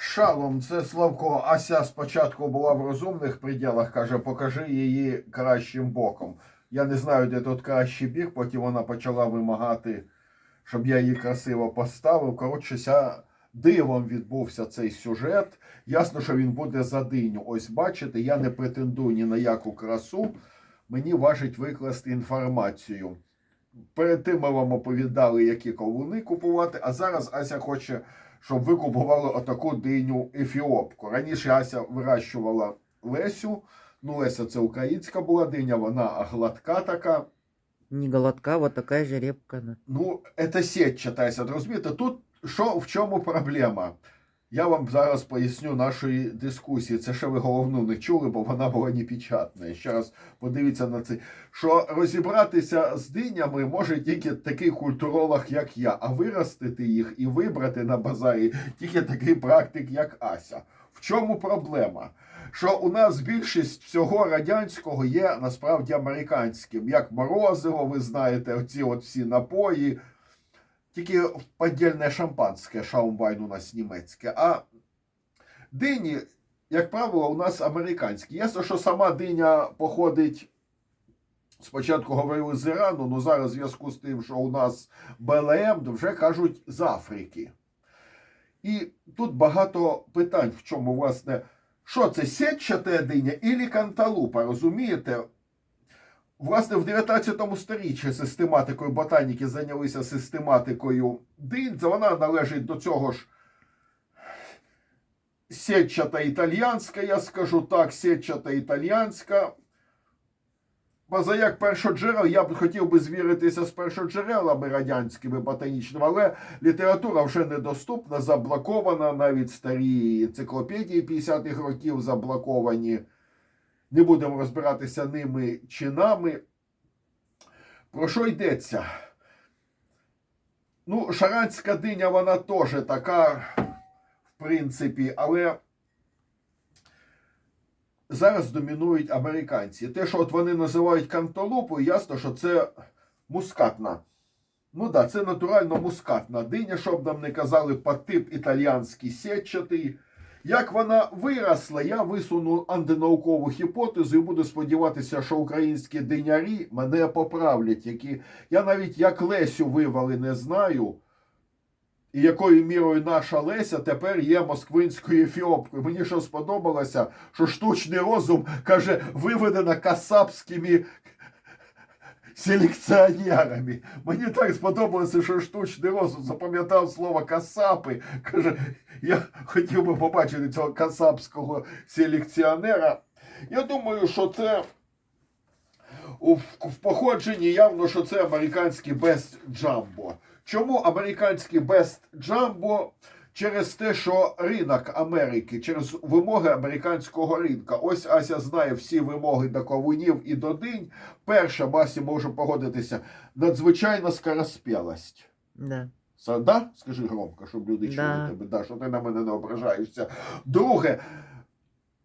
Шалом, це Славко. Ася спочатку була в розумних приділах, каже, покажи її кращим боком. Я не знаю, де тут кращий бік, потім вона почала вимагати, щоб я її красиво поставив. Коротше, ся дивом відбувся цей сюжет. Ясно, що він буде за диню. Ось бачите, я не претендую ні на яку красу. Мені важить викласти інформацію. Перед тим ми вам оповідали, які ковуни купувати, а зараз Ася хоче щоб ви купували отаку диню ефіопку. Раніше Ася вирощувала Лесю. Ну, Леся це українська була диня, вона гладка така. Не голодка, вот такая же репка. да. Ну, це сетчата, Ася, розумієте? Тут що, в чому проблема? Я вам зараз поясню нашої дискусії. Це ще ви головну не чули, бо вона була непечатна. Ще раз подивіться на це. Що розібратися з динями може тільки такий культуролог, як я, а виростити їх і вибрати на базарі тільки такий практик, як Ася. В чому проблема? Що у нас більшість всього радянського є насправді американським, як морозиво, ви знаєте, оці от всі напої. Тільки подільне шампанське, шаумвайн у нас німецьке. А дині, як правило, у нас американські. Ясно, що сама диня походить. Спочатку говорили з Ірану, але зараз в зв'язку з тим, що у нас БЛМ, вже кажуть з Африки. І тут багато питань, в чому, власне, що це сетчата диня і канталупа, розумієте? Власне, в 19 сторіччі систематикою ботаніки зайнялися систематикою динь. Вона належить до цього ж сетчата італіянська, я скажу так, сетчата італіянська. Позаяк першоджерел, я б хотів би звіритися з першоджерелами радянськими ботанічними, але література вже недоступна, заблокована, навіть старі енциклопедії 50-х років заблоковані. Не будемо розбиратися ними чинами. Про що йдеться? Ну, шаранська диня, вона теж така, в принципі, але зараз домінують американці. Те, що от вони називають канталупою, ясно, що це мускатна. Ну да, це натурально мускатна диня, щоб нам не казали подтип італіянський сетчатий. Як вона виросла, я висуну антинаукову гіпотезу і буду сподіватися, що українські динярі мене поправлять. Які... Я навіть як Лесю вивели не знаю. І якою мірою наша Леся тепер є москвинською ефіопкою. Мені що сподобалося, що штучний розум каже, виведена касапськими селекціонерами. Мені так сподобалося, що штучний розум запам'ятав слово касапи. Каже, я хотів би побачити цього касапського селекціонера. Я думаю, що це в походженні явно, що це американський Best Jumbo. Чому американський Best Jumbo? Через те, що ринок Америки, через вимоги американського ринка. Ось Ася знає всі вимоги до ковунів і до динь. Перша Масі може погодитися надзвичайна скороспілость. Да. Це, да? Скажи громко, щоб люди чули Да. тебе, да, що ти на мене не ображаєшся. Друге,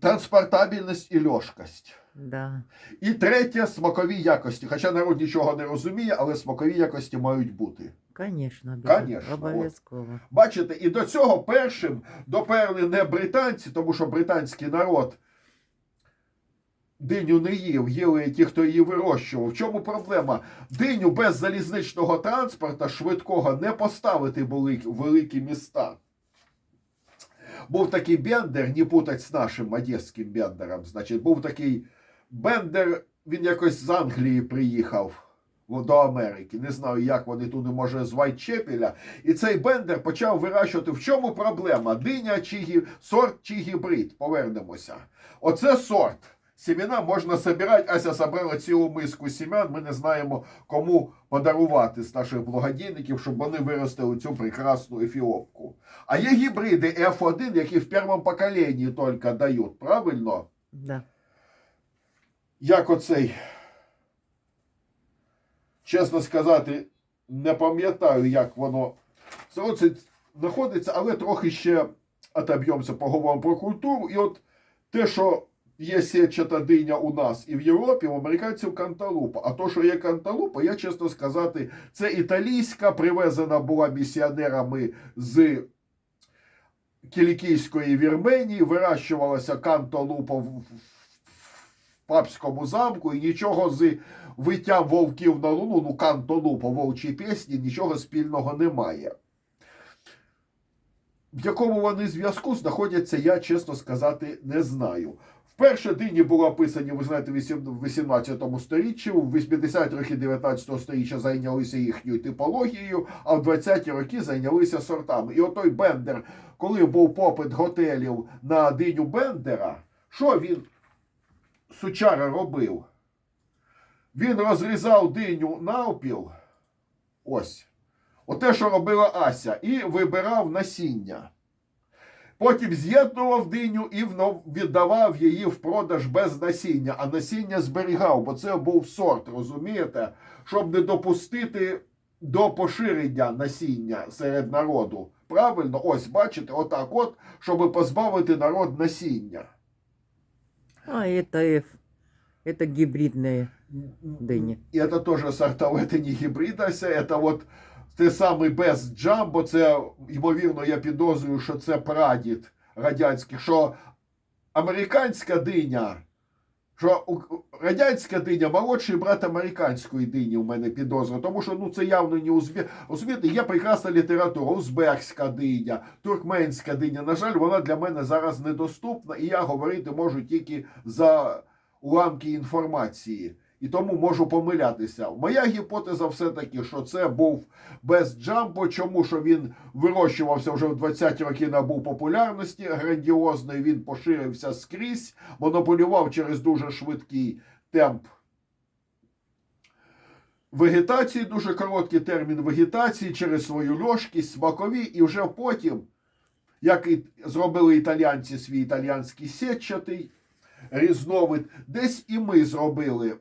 транспортабельність і льошкость. Да. І третє смакові якості. Хоча народ нічого не розуміє, але смакові якості мають бути. Конечно, обязательно. Конечно. Обов'язково. Бачите, і до цього першим доперли не британці, тому що британський народ диню не їв, їли ті, хто її вирощував. В чому проблема? Диню без залізничного транспорта швидкого не поставити були великі міста. Був такий бендер, не путать з нашим одеським бендером. Значить, був такий бендер, він якось з Англії приїхав до Америки. Не знаю, як вони туди, може, з Вайтчепеля. І цей бендер почав вирощувати. В чому проблема? Диня чи гі... сорт чи гібрид? Повернемося. Оце сорт. Сімена можна збирати. Ася собрала цілу миску сім'ян. Ми не знаємо, кому подарувати з наших благодійників, щоб вони виростили цю прекрасну ефіопку. А є гібриди F1, які в першому поколінні тільки дають. Правильно? Да. Як оцей, чесно сказати, не пам'ятаю, як воно знаходиться, але трохи ще отоб'ємося, поговоримо про культуру. І от те, що є сетчата диня у нас і в Європі, в американців канталупа. А то, що є канталупа, я чесно сказати, це італійська, привезена була місіонерами з Кілікійської Вірменії, вирощувалася в, в папському замку, і нічого з виттям вовків на луну, ну кантолупа, вовчі пісні, нічого спільного немає. В якому вони зв'язку знаходяться, я чесно сказати не знаю. Вперше дині були описані, ви знаєте, в 18 сторіччі, в 80-ті роки 19 сторіччя зайнялися їхньою типологією, а в 20-ті роки зайнялися сортами. І отой Бендер, коли був попит готелів на диню Бендера, що він сучара робив? Він розрізав диню навпіл. Ось. Оте, що робила Ася, і вибирав насіння. Потім з'єднував диню і віддавав її в продаж без насіння, а насіння зберігав, бо це був сорт, розумієте? Щоб не допустити до поширення насіння серед народу. Правильно, ось бачите, отак от, щоб позбавити народ насіння. А это F. Это гибридные. Дині. І це теж сортове, це не гібридася, це от те саме без джамбо, це, ймовірно, я підозрюю, що це прадід радянський, що американська диня, що радянська диня молодший брат американської дині у мене підозра, тому що ну це явно не узбек. Розумієте, є прекрасна література, узбекська диня, туркменська диня. На жаль, вона для мене зараз недоступна, і я говорити можу тільки за уламки інформації. І тому можу помилятися. Моя гіпотеза все-таки, що це був без джамбо. Чому що він вирощувався вже в 20-ті роки, набув популярності грандіозної, він поширився скрізь, монополював через дуже швидкий темп вегетації, дуже короткий термін вегетації через свою льошкість, смакові, і вже потім, як і зробили італійці свій італійський сетчатий різновид, десь і ми зробили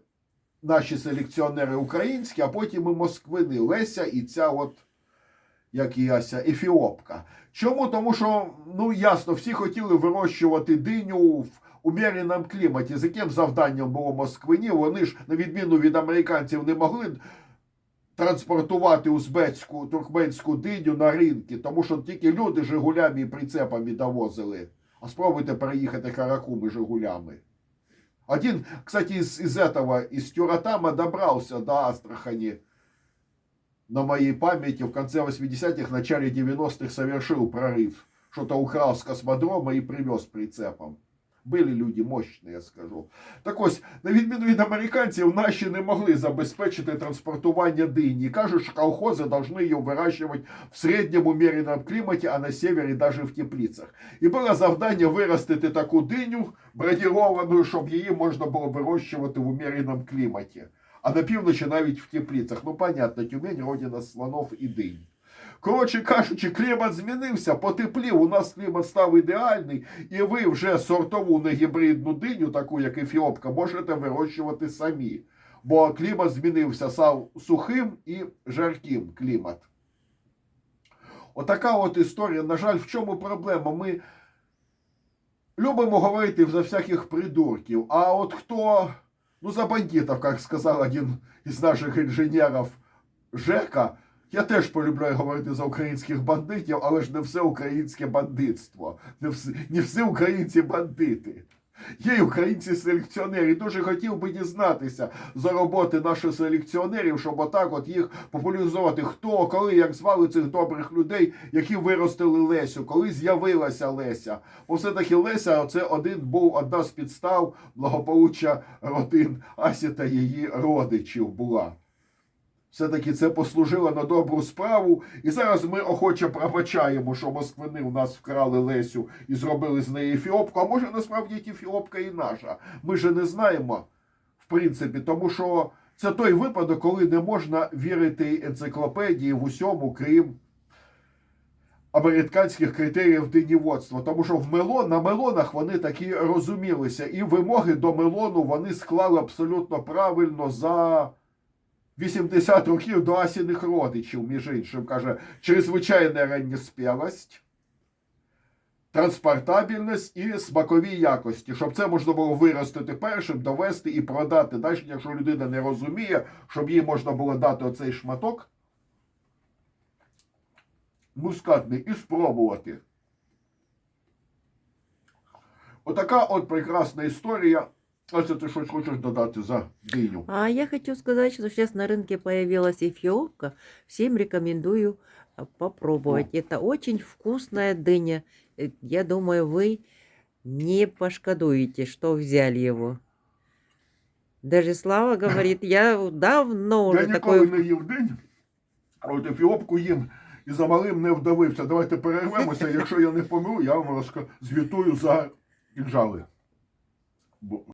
наші селекціонери українські, а потім і москвини Леся і ця от, як і яся, ефіопка. Чому? Тому що, ну ясно, всі хотіли вирощувати диню в умереному кліматі. З яким завданням було москвинів? Вони ж, на відміну від американців, не могли транспортувати узбецьку туркменську диню на ринки, тому що тільки люди жигулями і прицепами довозили. А спробуйте переїхати Каракуми жигулями. Один, кстати, из, из этого, из Тюратама добрался до Астрахани. На моей памяти в конце 80-х, начале 90-х совершил прорыв. Что-то украл с космодрома и привез прицепом. Були люди мощні, я скажу. Так ось, на відміну від американців, наші не могли забезпечити транспортування дині. Кажуть, що колхози должны її вирощувати в середньому умеренном кліматі, а на севері даже в теплицях. І було завдання виростити таку диню броніровану, щоб її можна було вирощувати в умереному кліматі. А на півночі навіть в теплицях. Ну, понятно, Тюмень родина слонов і динь. Коротше кажучи, клімат змінився, потеплів, у нас клімат став ідеальний, і ви вже сортову негібридну диню, таку як ефіопка, можете вирощувати самі. Бо клімат змінився, став сухим і жарким клімат. Отака от історія. На жаль, в чому проблема? Ми любимо говорити за всяких придурків. А от хто, ну за бандитів, як сказав один із наших інженерів Жека, я теж полюбляю говорити за українських бандитів, але ж не все українське бандитство. Не всі, не всі українці бандити. Є й українці селекціонери. Дуже хотів би дізнатися за роботи наших селекціонерів, щоб отак от їх популяризувати. Хто, коли, як звали цих добрих людей, які виростили Лесю, коли з'явилася Леся. Бо все-таки Леся це один був одна з підстав благополуччя родин Асі та її родичів була. Все-таки це послужило на добру справу. І зараз ми охоче пробачаємо, що москвини у нас вкрали Лесю і зробили з неї ефіопку. А може насправді ефіопка і наша. Ми же не знаємо, в принципі, тому що це той випадок, коли не можна вірити енциклопедії в усьому, крім американських критеріїв диніводства. Тому що в мелон, на мелонах вони такі розумілися. І вимоги до мелону вони склали абсолютно правильно за. 80 років до асіних родичів, між іншим, каже, чрезвичайна ранньоспілость, транспортабельність і смакові якості, щоб це можна було виростити першим, довести і продати. Далі, якщо людина не розуміє, щоб їй можна було дати оцей шматок мускатний і спробувати. Отака от прекрасна історія. Оце ти щось хочеш додати за диню. А я хочу сказать, что сейчас на рынке появилась эфиопка. Всем рекомендую а, попробовать. Это очень вкусная дыня. Э, Я думаю, вы не пошкодуете, что взяли его. Даже Слава говорит, я давно Я уже ніколи такой... не їв динь, а от ефіопку їм і за малим не вдавився. Давайте перервемося. Якщо я не помру, я вам розка... звітую за кінжали. Бо